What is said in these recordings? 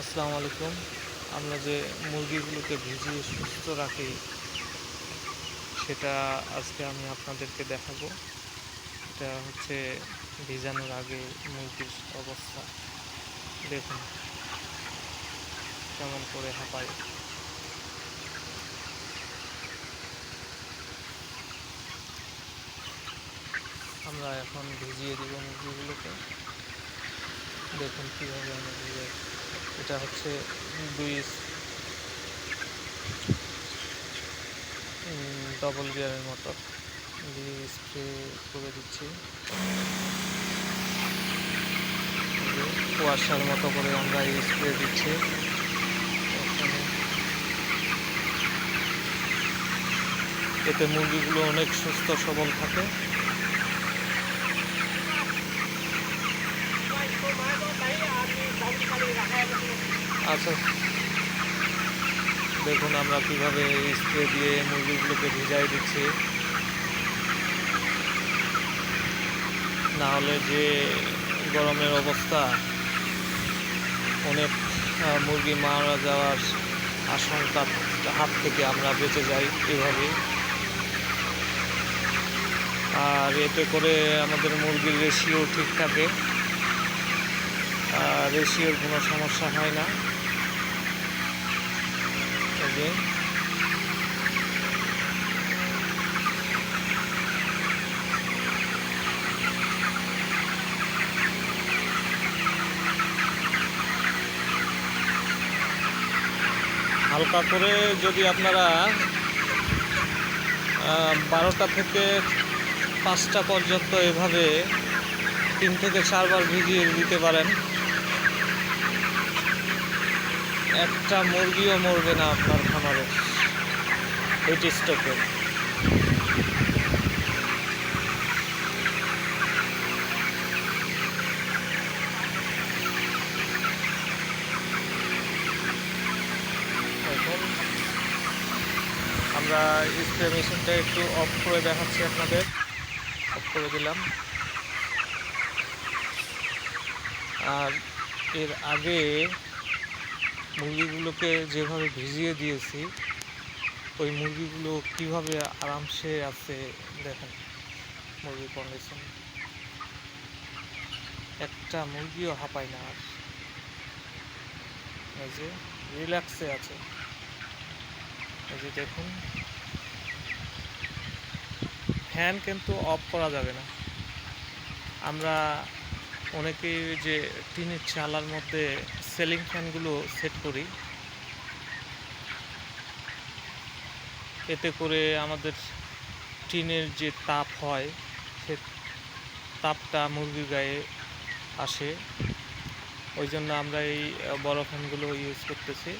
আসসালামু আলাইকুম। আমরা যে মুরগিগুলোকে ভিজিয়ে সুস্থ রাখি, সেটা আজকে আমি আপনাদেরকে দেখাবো। এটা হচ্ছে ভিজানোর আগে মুরগির অবস্থা। দেখুন কেমন করে হাঁপায়। আমরা এখন ভিজিয়ে দেবো মুরগিগুলোকে। দেখুন কীভাবে আমরা ভিজাই এটা হচ্ছে দুই ডবল গিয়ারের মোটর দিয়ে স্প্রে করে দিচ্ছি। কুয়াশার মতো করে আমরা স্প্রে দিচ্ছি। এতে মুরগিগুলো অনেক সুস্থ সবল থাকে। আচ্ছা। দেখুন আমরা কীভাবে স্প্রে দিয়ে মুরগিগুলোকে ভিজাই দিচ্ছি। না হলে যে গরমের অবস্থা, অনেক মুরগি মারা যাওয়ার আশঙ্কার হাত থেকে আমরা বেঁচে যাই এভাবে আর এতে করে আমাদের মুরগির রেশিও ঠিক থাকে। রেশিওর কোনো সমস্যা হয় না। এই হালকা করে যদি আপনারা বারোটা থেকে পাঁচটা পর্যন্ত এভাবে তিন থেকে চারবার ভিজিয়ে দিতে পারেন। একটা মুরগিও মরবে না আপনার খামারে। হিট স্ট্রোকে আমরা স্প্রে মেশিনটা একটু অফ করে দেখাচ্ছি আপনাদের। অফ করে দিলাম। আর এর আগে মুরগিগুলোকে যেভাবে ভিজিয়ে দিয়েছি, ওই মুরগিগুলো কীভাবে আরামসে আছে দেখেন মুরগির কন্ডিশন একটা মুরগিও হাঁপায় না আর। এই যে রিল্যাক্সে আছে। এই যে দেখুন। ফ্যান কিন্তু অফ করা যাবে না। আমরা অনেকেই যে টিনের চালার মধ্যে সেলিং ফ্যানগুলো সেট করি। এতে করে আমাদের টিনের যে তাপ হয়, সে তাপটা মুরগির গায়ে আসে। ওই জন্য আমরা এই বড় ফ্যানগুলো ইউজ করতেছি।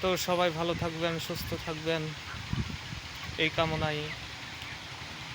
তো সবাই ভালো থাকবেন, সুস্থ থাকবেন। এই কামনায়